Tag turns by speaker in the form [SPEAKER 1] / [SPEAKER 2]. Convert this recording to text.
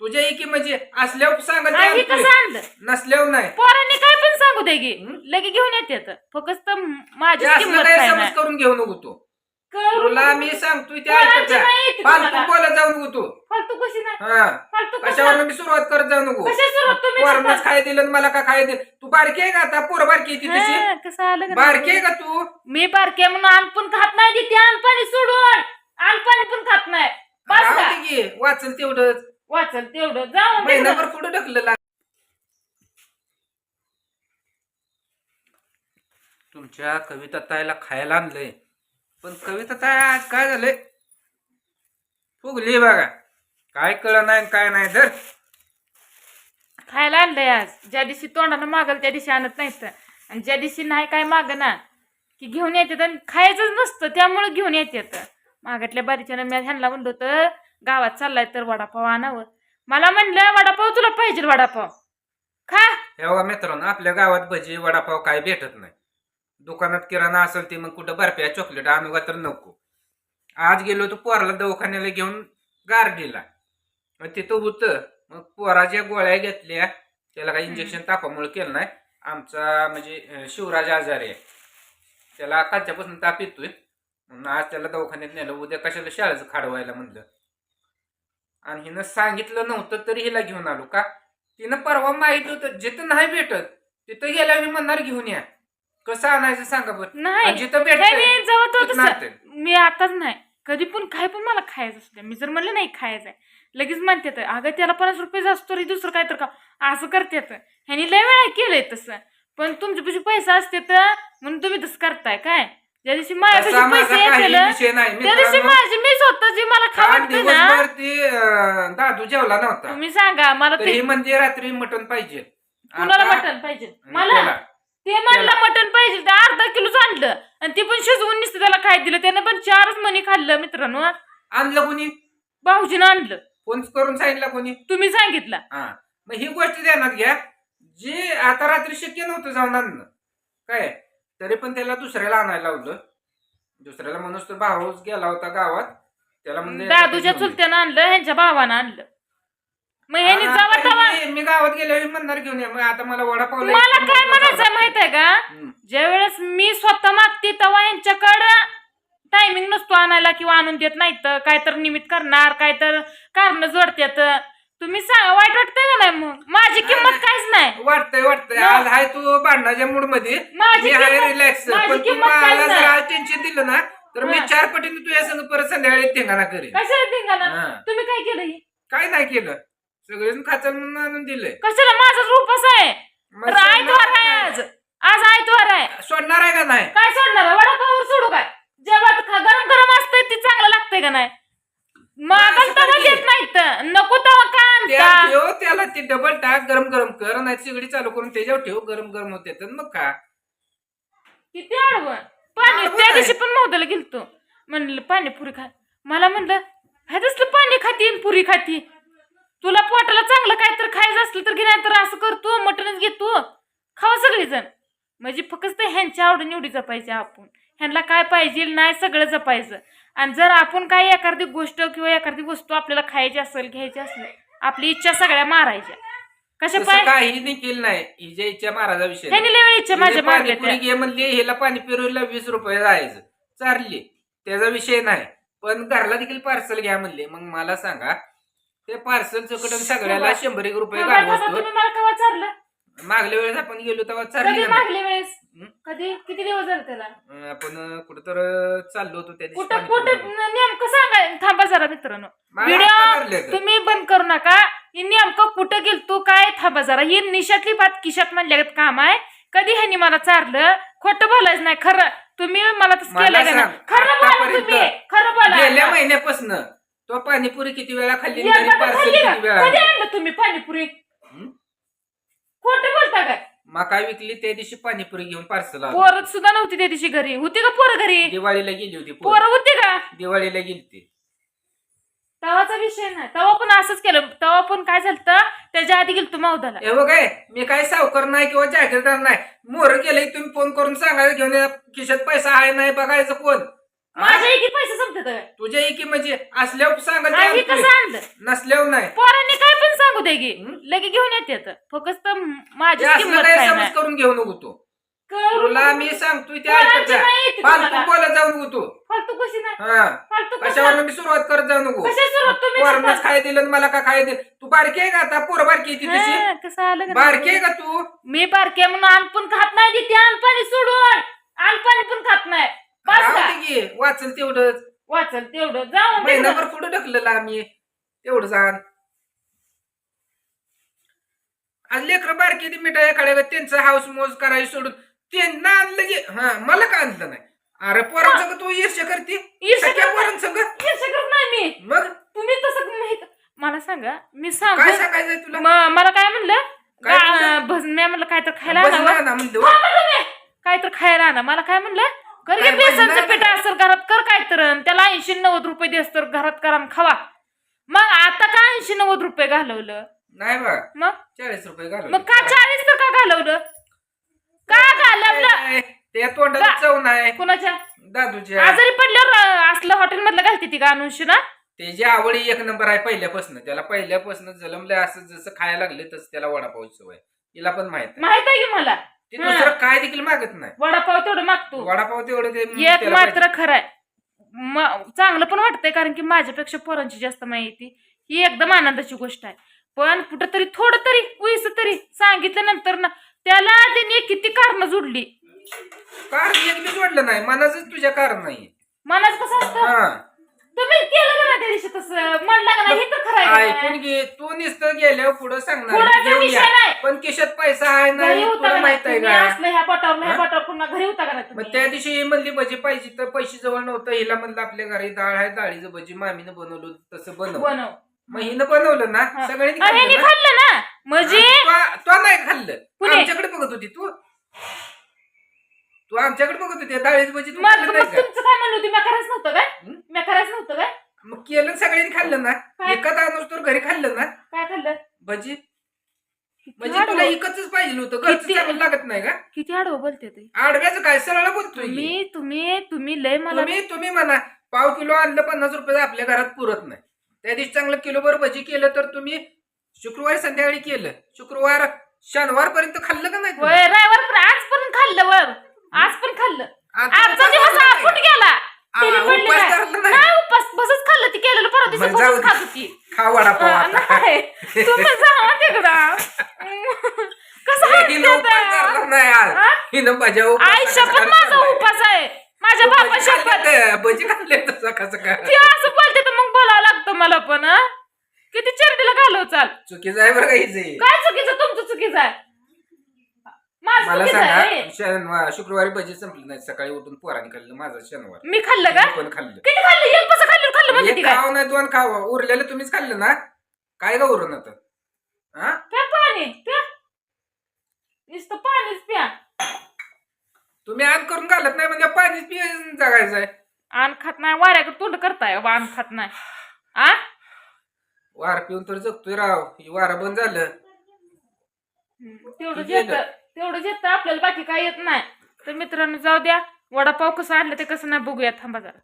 [SPEAKER 1] तुझ्या इकी म्हणजे असल्यावर सांगत
[SPEAKER 2] नाही आणलं
[SPEAKER 1] नसल्यावर नाही.
[SPEAKER 2] पोरांनी काय पण सांगू दे
[SPEAKER 1] हं?
[SPEAKER 2] लगे घेऊन येते फक्त
[SPEAKER 1] ते
[SPEAKER 2] माझी
[SPEAKER 1] असलं
[SPEAKER 2] किंमत
[SPEAKER 1] काय
[SPEAKER 2] काय
[SPEAKER 1] समज
[SPEAKER 2] नाही.
[SPEAKER 1] करून घेऊ नको तू.
[SPEAKER 2] करू
[SPEAKER 1] तुला. मी सांगतोय ते
[SPEAKER 2] पोरांची
[SPEAKER 1] ऐकत जा.
[SPEAKER 2] नाही येते
[SPEAKER 1] फालतू
[SPEAKER 2] तुम्हाला.
[SPEAKER 1] बोलत जाऊ नको तू.
[SPEAKER 2] फालतू कशी नाही?
[SPEAKER 1] हा.
[SPEAKER 2] फालतू
[SPEAKER 1] कशावर
[SPEAKER 2] कशा
[SPEAKER 1] मी सुरुवात करत जाऊ नको?
[SPEAKER 2] कशा सुरुवात? तुम्ही
[SPEAKER 1] पोरांनाच
[SPEAKER 2] सुरुवात-
[SPEAKER 1] काय दिलं आणि मला का काय दिलं? तू बारकी आहे का आता? पोर बारकी आहे ती तशी?
[SPEAKER 2] हं, कसं आलं का
[SPEAKER 1] बारकी आहे
[SPEAKER 2] नाही?
[SPEAKER 1] का तू?
[SPEAKER 2] मी बारके म्हणून अन्न पण खात नाही तिथे अनपाणी सोडून. अनपाणी पण खात नाही. बस
[SPEAKER 1] राहू
[SPEAKER 2] का?
[SPEAKER 1] दे की. वाचल तेवढंच.
[SPEAKER 2] वाचल तेवढं. जाऊन दे.
[SPEAKER 1] महिनाभर. कुठं ढकललं तुमच्या कविता ताईला खायला आणलंय. पण कविता ताई आज काय झालंय? फुगली बघा. काय कळ नाही काय नाही तर?
[SPEAKER 2] खायला आणलंय आज. ज्या दिवशी तोंडानं मागल त्या दिवशी आणत नाहीत. आणि ज्या दिवशी नाही काय माग ना की घेऊन येतात आणि खायचंच नसतं त्यामुळे घेऊन येतात. मागातल्या बारीच्यानं मी ह्यांना म्हणलं होतं गावात चाललाय तर वडापाव आणावं. मला म्हणलं वडापाव तुला पाहिजे वडापाव. खा.
[SPEAKER 1] हे बघा मित्रांनो आपल्या गावात भजी वडापाव काय भेटत नाही. दुकानात किराणा असेल ते मग कुठं बर्फ्या चॉकलेट आणू का तर नको. आज गेलो तो पोराला दवाखान्याला घेऊन गारडीला. मग तिथं होतं मग पोराच्या गोळ्या घेतल्या त्याला काही इंजेक्शन तापामुळे केलं नाही. आमचा म्हणजे शिवराज आजारी आहे. त्याला कालच्यापासून ताप येतोय. म्हणून आज त्याला दवाखान्यात नेलं. उद्या कशाला शाळेचं खाडवायला म्हणलं. आणि हिनं सांगितलं नव्हतं तरी हिला घेऊन आलो का? तिनं परवा माहीत होतं जिथं नाही भेटत तिथं गेल्यावर मी म्हणणार घेऊन या. कसं आणायचं सांगा बरं?
[SPEAKER 2] नाही
[SPEAKER 1] जिथं
[SPEAKER 2] हे
[SPEAKER 1] भेटत
[SPEAKER 2] मी
[SPEAKER 1] तिथं आणते.
[SPEAKER 2] मी आताच नाही. कधी पण काय पण मला खायचं असतं मी जर म्हणलं नाही खायचंय लगेच म्हणते तर अगं त्याला पन्नास रुपये जास्त रे दुसरं काय तर का असं करते तर. ह्यानी लय वेळा केलंय तसं. पण तुमच्या पैसे पैसे असते तर म्हणून तुम्ही तसं करताय काय? ज्या दिवशी माझ्या
[SPEAKER 1] तसा माझा
[SPEAKER 2] पैसे
[SPEAKER 1] काही नाही
[SPEAKER 2] त्या दिवशी
[SPEAKER 1] मित्रांनो,
[SPEAKER 2] माझी मी स्वतः जी मला
[SPEAKER 1] काल
[SPEAKER 2] खावडते ना
[SPEAKER 1] दिवसभर ती अं, दादू जेवला नव्हता.
[SPEAKER 2] तुम्ही सांगा मला
[SPEAKER 1] तर
[SPEAKER 2] ते
[SPEAKER 1] ही म्हणजे रात्री मटण पाहिजे.
[SPEAKER 2] कुणाला
[SPEAKER 1] आता-
[SPEAKER 2] मटण पाहिजे?
[SPEAKER 1] हं,
[SPEAKER 2] मला?
[SPEAKER 1] त्याला.
[SPEAKER 2] ते म्हणलं मटण पाहिजे तर अर्धा किलोच आणलं. आणि ते पण शिजवून नुसतं त्याला काय दिलं. त्यानं पण चारच मणी खाल्लं मित्रांनो.
[SPEAKER 1] आणलं कोणी?
[SPEAKER 2] भाऊजीनं आणलं.
[SPEAKER 1] फोन करून सांगितलं कोणी?
[SPEAKER 2] तुम्ही सांगितलं.
[SPEAKER 1] हा. मग ही गोष्ट ध्यानात घ्या. जी आता रात्री शक्य नव्हतं जाऊन आणणं. काय? तरी पण त्याला दुसऱ्याला आणायला लावलं. दुसऱ्याला म्हणून तर भाऊच गेला होता गावात. त्याला म्हणलं
[SPEAKER 2] दादूच्या. चुलत्यानं आणलं ह्यांच्या भावानं आणलं. मग ह्यानी
[SPEAKER 1] हा,
[SPEAKER 2] तवा.
[SPEAKER 1] मी- मी गावात गेल्यावर म्हणणार घेऊन ये. मग आता मला वडापाव लय-
[SPEAKER 2] मला काय म्हणायचं माहीत आहे का?
[SPEAKER 1] हम्म.
[SPEAKER 2] ज्या वेळेस मी स्वतः मागते तेव्हा यांच्याकडं टायमिंग नसतो आणायला किंवा आणून देत नाही तर काय तर निमित्त करणार काय तर कारण जोडत्यात. तुम्ही सांगा वाईट वाटतंय का नाही मग? माझी किंमत काहीच नाही.
[SPEAKER 1] वाटतंय वाटतंय. आज आहे तू भांडणाच्या मूडमध्ये
[SPEAKER 2] माझी
[SPEAKER 1] मी आहे
[SPEAKER 2] किंमत-
[SPEAKER 1] रिलॅक्स
[SPEAKER 2] माझी
[SPEAKER 1] पण तू
[SPEAKER 2] किंमत
[SPEAKER 1] मला जर
[SPEAKER 2] नाही.
[SPEAKER 1] आज टेन्शन दिलं ना तर मी
[SPEAKER 2] हा.
[SPEAKER 1] चार पटीने तुझ्या संग परत संध्याकाळी ठिकाणा करेन.
[SPEAKER 2] कशाला धिंगाणा?
[SPEAKER 1] हा.
[SPEAKER 2] तुम्ही काय केलं हे?
[SPEAKER 1] काय नाही केलं. सगळेजण खाचल म्हणून आणून दिलंय.
[SPEAKER 2] कशाला? माझाच रूपच आहे.
[SPEAKER 1] मग
[SPEAKER 2] तर आयतवार आहे. आज. आज आयतवार आहे.
[SPEAKER 1] सोडणार आहे का नाही?
[SPEAKER 2] काय सोडणार आहे? वडापावर सोडू काय? खा. गरम गरम असतंय ते चांगलं लागतंय का नाही? मागल
[SPEAKER 1] असं
[SPEAKER 2] तवा
[SPEAKER 1] पाहिजे.
[SPEAKER 2] देत नाहीत. नको तवा का
[SPEAKER 1] त्या
[SPEAKER 2] आणता?
[SPEAKER 1] ठेव त्याला ते डबल टाक गरम गरम कर नाही सिगडी चालू करून त्याच्यावर ठेव गरम गरम होते तर मग का
[SPEAKER 2] किती आडवं पाणी
[SPEAKER 1] आडवं
[SPEAKER 2] त्या. दिवशी पण मोदला गेलतो. म्हणलं पाणीपुरी खा. मला म्हणलं ह्याच पाणी खाती आणि पुरी खाती. तुला पोटाला चांगलं काय तर खायचं असलं तर घे नाही तर असं करतो मटणच घेतो खावा सगळेजण. म्हणजे फक्त ह्यांच्या आवडी निवडी जपायची आपण. ह्यांना काय पाहिजे नाही सगळं जपायचं. आणि जर आपण काही एखादी गोष्ट किंवा एखादी वस्तू आपल्याला खायची असेल घ्यायची असेल आपली इच्छा सगळ्या मारायच्या. कशा
[SPEAKER 1] तसं
[SPEAKER 2] पाय?
[SPEAKER 1] काही नाही केलं नाही. हिच्या इच्छा महाराजा विषय
[SPEAKER 2] ह्याने लय वेळ इच्छा माझ्या मारल्या
[SPEAKER 1] घे म्हणली हिला पाणी पिरवला वीस रुपये जायचं. चारली त्याचा विषय नाही. पण घरला देखील पार्सल घ्या म्हणले. मग मला सांगा ते पार्सल चकटून सगळ्याला शंभर एक रुपये घालवतो
[SPEAKER 2] तुम्ही मला केव्हा चारलं
[SPEAKER 1] मागल्या वेळेस आपण गेलो तेव्हा चालली
[SPEAKER 2] कधी? मागल्या वेळेस
[SPEAKER 1] हं?
[SPEAKER 2] कधी किती दिवस झाले त्याला
[SPEAKER 1] आपण कुठं तर चाललो होतो त्या दिवशी
[SPEAKER 2] कुठं
[SPEAKER 1] पाणीपुरी
[SPEAKER 2] कुठं
[SPEAKER 1] खायला.
[SPEAKER 2] नेमकं सांगा थांबा जरा मित्रांनो
[SPEAKER 1] मला
[SPEAKER 2] व्हिडिओ. तुम्ही बंद करू नका ही नेमकं कुठं गेलतो काय थांबा जरा ही निशातली बात किशात म्हणल्यागत काम आहे कधी ह्यांनी मला चारलं खोटं बोलायचं नाही खरं तुम्ही मला तसं
[SPEAKER 1] मला
[SPEAKER 2] केलं का नाही?
[SPEAKER 1] सांग,
[SPEAKER 2] खरं बोला
[SPEAKER 1] आतापर्यंत
[SPEAKER 2] तुम्ही खरं
[SPEAKER 1] गेल्या
[SPEAKER 2] बोला
[SPEAKER 1] महिन्यापासून तो पाणीपुरी किती वेळा खाल्ली
[SPEAKER 2] एकदा
[SPEAKER 1] तरी
[SPEAKER 2] तर
[SPEAKER 1] पार्सल
[SPEAKER 2] खाल्ली का?
[SPEAKER 1] किती वेळा
[SPEAKER 2] कधी
[SPEAKER 1] आणलं?
[SPEAKER 2] आणलं तुम्ही पाणीपुरी? खोटं बोलता काय?
[SPEAKER 1] मका विकली त्या दिवशी पाणीपुरी घेऊन पार्सल
[SPEAKER 2] पोरं सुद्धा नव्हती त्या दिवशी घरी. होती का पोरं घरी?
[SPEAKER 1] दिवाळीला गेली होती पोरं.
[SPEAKER 2] पोरं होती का?
[SPEAKER 1] दिवाळीला गेली ती
[SPEAKER 2] तवाचा विषय नाही. तवा पण असंच केलं. तवा पण काय झालं त्याच्या आधी गेलतो मावदाला
[SPEAKER 1] हे बघ हे, मी काय सावकार नाही किंवा जागीरदार नाही. मोर गेले तुम्ही फोन करून सांगायला घेऊन या, खिशात पैसा आहे नाही बघायचं कोण? हा?
[SPEAKER 2] माझ्या इथे पैसे संपतात काय
[SPEAKER 1] तुझ्या इकी म्हणजे असल्यावर सांगत
[SPEAKER 2] हे. कसं आणलं?
[SPEAKER 1] नसल्यावर नाही.
[SPEAKER 2] पोरांनी काय पण येऊ दे
[SPEAKER 1] हं?
[SPEAKER 2] लगे घेऊन येते फक्त
[SPEAKER 1] ते
[SPEAKER 2] माझी
[SPEAKER 1] असलं
[SPEAKER 2] किंमत
[SPEAKER 1] काय
[SPEAKER 2] काय
[SPEAKER 1] समज
[SPEAKER 2] नाही.
[SPEAKER 1] करून घेऊ नको तू.
[SPEAKER 2] करू
[SPEAKER 1] तुला मी सांगतोय ते ऐकत
[SPEAKER 2] कोणाची
[SPEAKER 1] जा.
[SPEAKER 2] नाही येते
[SPEAKER 1] फालतू
[SPEAKER 2] तुम्हाला?
[SPEAKER 1] बोलत जाऊ नको तू.
[SPEAKER 2] फालतू कशी नाही?
[SPEAKER 1] हा.
[SPEAKER 2] फालतू
[SPEAKER 1] कशावर
[SPEAKER 2] कशा
[SPEAKER 1] मी सुरुवात करत जाऊ नको?
[SPEAKER 2] कशा सुरुवात तुम्ही
[SPEAKER 1] पोरांनाच खाय दिलं आणि मला का खाय दिलं? तू बारकी आहे का आता? पोरं बारकी आहे ती तशी?
[SPEAKER 2] हा, कसं आलं का
[SPEAKER 1] बारकी आहे का तू?
[SPEAKER 2] मी बारके म्हणून अन्न पण खात नाही तिथे अनपाणी सोडून. अनपाणी पण खात नाही. बस
[SPEAKER 1] राहू
[SPEAKER 2] का?
[SPEAKER 1] दे की. वाचल तेवढंच.
[SPEAKER 2] वाचल तेवढं. जाऊ
[SPEAKER 1] महिनाभर पुढे ढकललं आम्ही? तेवढं जाण. आज लेकर बारकी मिठाई काढायला त्यांचं हाऊस मोज करायला सोडून त्यांना आणलं की हा मला का आणलं नाही? अरे पोरांसंग तू ईर्ष्या करते?
[SPEAKER 2] ईर्ष्या
[SPEAKER 1] सख्या
[SPEAKER 2] करत-
[SPEAKER 1] पोरांसंग
[SPEAKER 2] ईर्ष्या करत नाही मी.
[SPEAKER 1] मग?
[SPEAKER 2] तुम्ही तसं माहीत मला सांगा मी
[SPEAKER 1] काय
[SPEAKER 2] सांगू
[SPEAKER 1] सांगायचंय तुला?
[SPEAKER 2] मला काय म्हणलं?
[SPEAKER 1] काय म्हणलं?
[SPEAKER 2] गा- भजन्या म्हणलं काय तर खायला
[SPEAKER 1] बस
[SPEAKER 2] आणावं.
[SPEAKER 1] ना ना म्हणलं
[SPEAKER 2] हा, म्हणलं मी. काय तर खायला आणा. मला काय म्हणलं? कर
[SPEAKER 1] काय
[SPEAKER 2] घे बेसनचं
[SPEAKER 1] म्हणलं?
[SPEAKER 2] पीठ असेल घरात कर काय तर अन त्याला ऐंशी नव्वद रुपये देस तर घरात करा खावा. मग आता का ऐंशी नव्वद रुपये घालवलं?
[SPEAKER 1] नाही बा
[SPEAKER 2] मग?
[SPEAKER 1] चाळीस रुपये घालवले.
[SPEAKER 2] मग का चाळीस का घालवलं? का घालवलं?
[SPEAKER 1] त्या तोंडाला? चव नाही.
[SPEAKER 2] कुणाच्या?
[SPEAKER 1] दादूच्या.
[SPEAKER 2] आजारी पडल्यावर असलं हॉटेल मधलं घालते ती का अनुषी ना?
[SPEAKER 1] त्याची आवडी एक नंबर आहे पहिल्यापासून त्याला पहिल्यापासून जलमलंय असं जसं खायला लागले तसं त्याला वडापावची सवय तिला पण माहीत आहे.
[SPEAKER 2] माहीत आहे की मला?
[SPEAKER 1] ती
[SPEAKER 2] हा.
[SPEAKER 1] दुसरं काय देखील मागत नाही.
[SPEAKER 2] वडापाव तेवढं मागतो.
[SPEAKER 1] वडापाव तेवढं ते
[SPEAKER 2] एक
[SPEAKER 1] त्याला
[SPEAKER 2] मात्र खरंय म- चांगलं पण वाटतंय कारण की माझ्यापेक्षा पोरांची जास्त माहिती ही एकदम आनंदाची गोष्ट आहे. पण कुठं तरी थोडं तरी उईस तरी सांगितल्यानंतर ना त्याला त्याने किती कारण जोडली.
[SPEAKER 1] कारण एक बी जोडलं नाही मनाच तुझ्या कारण नाही
[SPEAKER 2] मनाच कसं असतं
[SPEAKER 1] हा
[SPEAKER 2] तुम्ही केलं का ना त्या दिवशी तसं म्हणलं का नाही हे तर खरं आहे का
[SPEAKER 1] ऐकून
[SPEAKER 2] नाही?
[SPEAKER 1] घे तू नुसतं गेल्यावर पुढं सांगणार
[SPEAKER 2] पुढं
[SPEAKER 1] घेऊन
[SPEAKER 2] विषय
[SPEAKER 1] या.
[SPEAKER 2] नाही.
[SPEAKER 1] पण खिशात पैसा आहे
[SPEAKER 2] घरी
[SPEAKER 1] नाही
[SPEAKER 2] होता
[SPEAKER 1] तुला
[SPEAKER 2] का नाही?
[SPEAKER 1] माहीत आहे
[SPEAKER 2] तुम्ही
[SPEAKER 1] का
[SPEAKER 2] असलं ह्या पटावर ह्या
[SPEAKER 1] हा?
[SPEAKER 2] पुन्हा घरी होता का नाही
[SPEAKER 1] मग
[SPEAKER 2] तुम्ही?
[SPEAKER 1] त्या दिवशी ही म्हणली भजी पाहिजे तर पैसे जवळ नव्हतं हिला म्हणलं आपल्या घरी डाळ आहे डाळीचं भजी मामीनं बनवलं तसं बनव
[SPEAKER 2] बनव
[SPEAKER 1] मग हिनं बनवलं ना. सगळ्यांनी
[SPEAKER 2] अरे,
[SPEAKER 1] खाल्लं ना?
[SPEAKER 2] खाल्लं ना? म्हणजे?
[SPEAKER 1] तो तो नाही खाल्लं? आमच्याकडे बघत होती तू. तू आमच्याकडे बघत होती डाळीचं भजी तू
[SPEAKER 2] मग
[SPEAKER 1] खाल्लं
[SPEAKER 2] मग
[SPEAKER 1] नाही का?
[SPEAKER 2] तुमचं काय म्हणलं होती? मी करायचं नव्हतं काय?
[SPEAKER 1] हं?
[SPEAKER 2] मी नव्हतं काय?
[SPEAKER 1] मग केलं सगळ्यांनी खाल्लं ना.
[SPEAKER 2] काय?
[SPEAKER 1] एकच आणूस तर घरी खाल्लं ना.
[SPEAKER 2] काय खाल्लं?
[SPEAKER 1] भजी.
[SPEAKER 2] किती
[SPEAKER 1] म्हणजे तुला
[SPEAKER 2] आडवं-
[SPEAKER 1] पाहिजे होतं घरचं
[SPEAKER 2] किती-
[SPEAKER 1] चांगलं लागत नाही का?
[SPEAKER 2] किती आडवं बोलते ते?
[SPEAKER 1] आडव्याचं काय? सरळ बोलतोय की.
[SPEAKER 2] तुम्ही तुम्ही तुम्ही लय मला
[SPEAKER 1] तुम्ही तुम्ही म्हणा पाव किलो आणलं पन्नास रुपये आपल्या घरात पुरत नाही. त्या दिवशी चांगलं किलो भर भजी केलं तर तुम्ही शुक्रवारी संध्याकाळी केलं. शुक्रवार शनिवार पर्यंत खाल्लं का नाही तुम्ही?
[SPEAKER 2] होय रविवार पण आज पण खाल्लं वर आज पण खाल्लं.
[SPEAKER 1] आता
[SPEAKER 2] आजचा
[SPEAKER 1] उपास
[SPEAKER 2] दिवस
[SPEAKER 1] धरला
[SPEAKER 2] आपूट
[SPEAKER 1] नाही.
[SPEAKER 2] गेला.
[SPEAKER 1] आ,
[SPEAKER 2] तिने पडले
[SPEAKER 1] उपास
[SPEAKER 2] काय?
[SPEAKER 1] धरला नाही.
[SPEAKER 2] नाही उपास बसच खाल्लं. ती केलेलं परवा दिवशी
[SPEAKER 1] मग जाऊ
[SPEAKER 2] बसच
[SPEAKER 1] दे.
[SPEAKER 2] खात होती.
[SPEAKER 1] खा वडापाव
[SPEAKER 2] हा,
[SPEAKER 1] आता.
[SPEAKER 2] नाही. तुम्ही जावा तिकडं. कसं
[SPEAKER 1] हिनं उपास
[SPEAKER 2] हसते
[SPEAKER 1] धरला नाही आज.
[SPEAKER 2] हा?
[SPEAKER 1] हिनं माझ्या
[SPEAKER 2] आई शपथ माझा उपास आहे. माझ्या बाबा शपथ
[SPEAKER 1] भजी खाल्ले तसं कसं काय
[SPEAKER 2] ती असं बोलते तर मग बोलावं लागतं मला पण हा? किती चिरडीला घालव चाल.
[SPEAKER 1] चुकीचं आहे बरं का हिचे?
[SPEAKER 2] काय चुकीचं? तुमचं चुकीचं आहे. माझं
[SPEAKER 1] मला
[SPEAKER 2] चुकीचं आहे.
[SPEAKER 1] सांगा शनिवार शुक्रवारी भजी संपली नाही सकाळी उठून पोराने खाल्लं माझा शनिवार.
[SPEAKER 2] मी खाल्लं का?
[SPEAKER 1] मी पण खाल्लं.
[SPEAKER 2] किती खाल्लं? एक कसं खाल्लं खाल्लं ती
[SPEAKER 1] एक
[SPEAKER 2] काय
[SPEAKER 1] खाव नाही दोन खाव. उरलेलं तुम्हीच खाल्लं ना? काय का उरून आता? हा?
[SPEAKER 2] प्या पाणी प्या. नुसतं पाणीच प्या.
[SPEAKER 1] तुम्ही आण करून घालत नाही म्हणजे पाणीच पि जगायचंय
[SPEAKER 2] आण खात नाही वाऱ्याकडे तोंड करताय बा आण खात नाही. आ?
[SPEAKER 1] वार पिऊन तर जगतोय राव. ही वारा बंद झालं.
[SPEAKER 2] तेवढं
[SPEAKER 1] गेलं.
[SPEAKER 2] येतं तेवढं येतं आपल्याला बाकी काय येत नाही. तर मित्रांनो जाऊ द्या. वडापाव कसं आणलं ते कसं नाही बघूया. थांबा जरा.